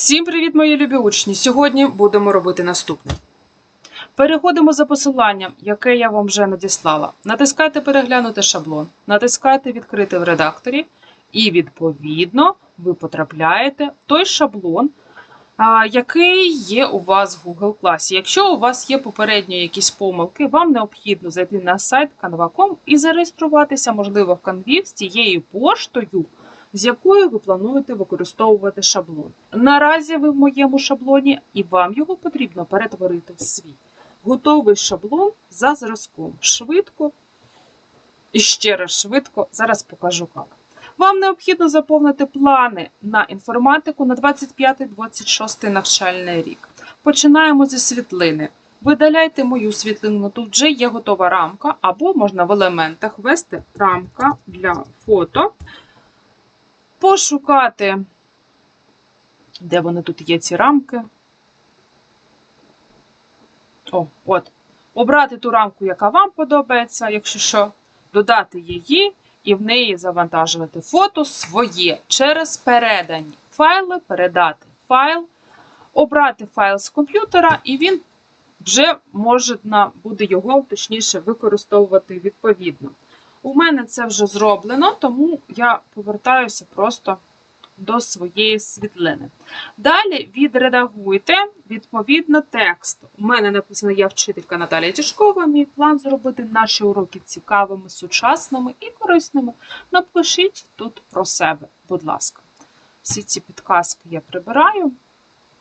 Всім привіт, мої любі учні! Сьогодні будемо робити наступне. Переходимо за посиланням, яке я вам вже надіслала. Натискайте переглянути шаблон, натискайте відкрити в редакторі, і, відповідно, ви потрапляєте в той шаблон, який є у вас в Google класі. Якщо у вас є попередньо якісь помилки, вам необхідно зайти на сайт canva.com і зареєструватися, можливо, в Canvі з тією поштою, з якою ви плануєте використовувати шаблон. Наразі ви в моєму шаблоні, і вам його потрібно перетворити в свій готовий шаблон за зразком. Швидко і ще раз швидко. Зараз покажу як. Вам необхідно заповнити плани на інформатику на 25-26 навчальний рік. Починаємо зі світлини. Видаляйте мою світлину, тут вже є готова рамка, або можна в елементах ввести рамка для фото. Пошукати, де вони тут є, ці рамки. О, от. Обрати ту рамку, яка вам подобається, якщо що, додати її і в неї завантажувати фото своє через передані файли, передати файл, обрати файл з комп'ютера, і він вже можна буде його точніше використовувати відповідно. У мене це вже зроблено, тому я повертаюся просто до своєї світлини. Далі відредагуйте відповідно текст. У мене написано Я вчителька Наталія Тішкова. Мій план зробити наші уроки цікавими, сучасними і корисними. Напишіть тут про себе, будь ласка. Всі ці підказки я прибираю,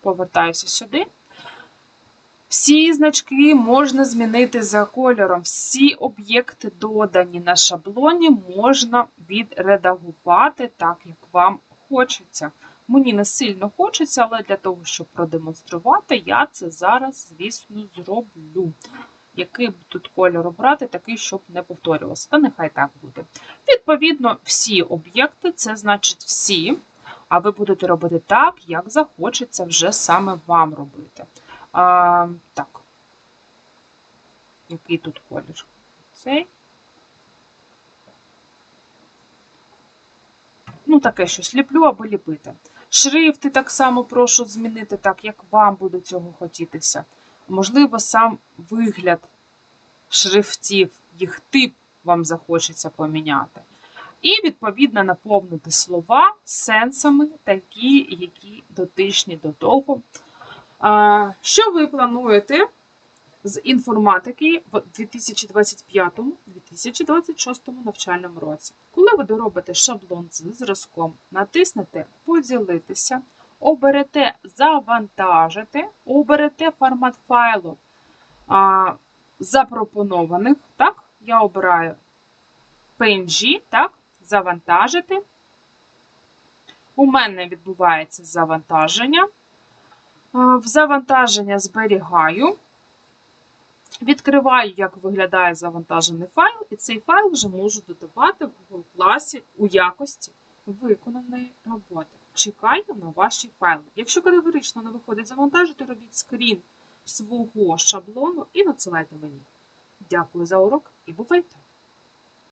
повертаюся сюди. Всі значки можна змінити за кольором. Всі об'єкти, додані на шаблоні, можна відредагувати так, як вам хочеться. Мені не сильно хочеться, але для того, щоб продемонструвати, я це зараз, звісно, зроблю. Який тут кольор обрати, такий, щоб не повторювався. Та нехай так буде. Відповідно, всі об'єкти це значить всі. А ви будете робити так, як захочеться вже саме вам робити. А, Так. Який тут колір? Цей. Ну, таке щось ліплю або ліпити. Шрифти так само прошу змінити так, як вам буде цього хотітися. Можливо, сам вигляд шрифтів, їх тип вам захочеться поміняти. І, відповідно, наповнити слова сенсами, такі, які дотичні до того. Що ви плануєте з інформатики в 2025-2026 навчальному році? Коли ви доробите шаблон з зразком, натиснете Поділитися, оберете Завантажити, оберете формат файлу запропонованих. Так, я обираю PNG, так, завантажити. У мене відбувається завантаження. В завантаження зберігаю, відкриваю, як виглядає завантажений файл, і цей файл вже можу додавати в Google класі у якості виконаної роботи. Чекаю на ваші файли. Якщо категорично не виходить завантажити, робіть скрін свого шаблону і надсилайте мені. Дякую за урок і бувайте!